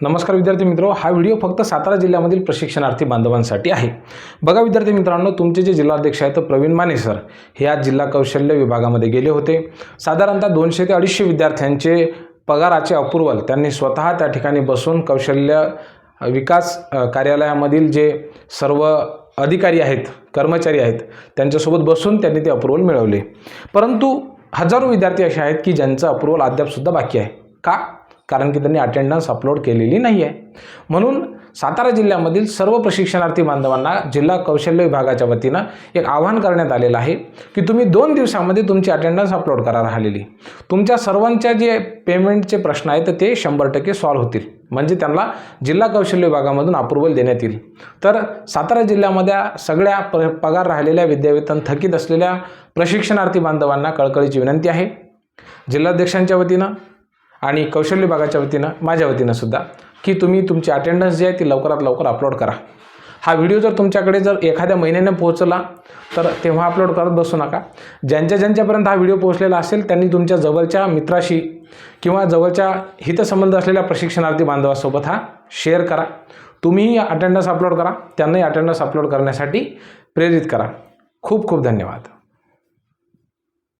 नमस्कार विद्यार्थी मित्र हा व्हिडिओ फक्त सातारा जिल्ह्यामधील प्रशिक्षणार्थी बांधवांसाठी आहे. बघा विद्यार्थी मित्रांनो तुमचे जे जिल्हाध्यक्ष आहेत प्रवीण माने सर हे आज जिल्हा कौशल्य विभागामध्ये गेले होते. साधारणतः दोनशे ते अडीचशे विद्यार्थ्यांचे पगाराचे अप्रुवल त्यांनी स्वतः त्या ठिकाणी बसून कौशल्य विकास कार्यालयामधील जे सर्व अधिकारी आहेत कर्मचारी आहेत त्यांच्यासोबत बसून त्यांनी ते अप्रुवल मिळवले. परंतु हजारो विद्यार्थी असे आहेत की ज्यांचं अप्रुवल अद्यापसुद्धा बाकी आहे. का? कारण की त्यांनी अटेंडन्स अपलोड केलेली नाही आहे म्हणून सातारा जिल्ह्यामधील सर्व प्रशिक्षणार्थी बांधवांना जिल्हा कौशल्य विभागाच्या वतीनं एक आवाहन करण्यात आलेलं आहे की तुम्ही दोन दिवसामध्ये तुमची अटेंडन्स अपलोड करा राहिलेली. तुमच्या सर्वांच्या जे पेमेंटचे प्रश्न आहेत ते शंभर टक्के सॉल्व्ह होतील. म्हणजे त्यांना जिल्हा कौशल्य विभागामधून अप्रुव्हल देण्यात येईल. तर सातारा जिल्ह्यामध्ये सगळ्या प पगार राहिलेल्या विद्यावेतन थकीत असलेल्या प्रशिक्षणार्थी बांधवांना कळकळीची विनंती आहे. जिल्हाध्यक्षांच्या वतीनं आणि कौशल्य विभागाच्या वतीनं माझ्या वतीनं सुद्धा की तुम्ही तुमची अटेंडन्स जी आहे ती लवकरात लवकर अपलोड करा. हा व्हिडिओ जर तुमच्याकडे जर एखाद्या महिन्याने पोहोचला तर तेव्हा अपलोड करत बसू नका. ज्यांच्या ज्यांच्यापर्यंत हा व्हिडिओ पोहोचलेला असेल त्यांनी तुमच्या जवळच्या मित्राशी किंवा जवळच्या हितसंबंध असलेल्या प्रशिक्षणार्थी बांधवासोबत हा शेअर करा. तुम्हीही अटेंडन्स अपलोड करा त्यांनाही अटेंडन्स अपलोड करण्यासाठी प्रेरित करा. खूप खूप धन्यवाद.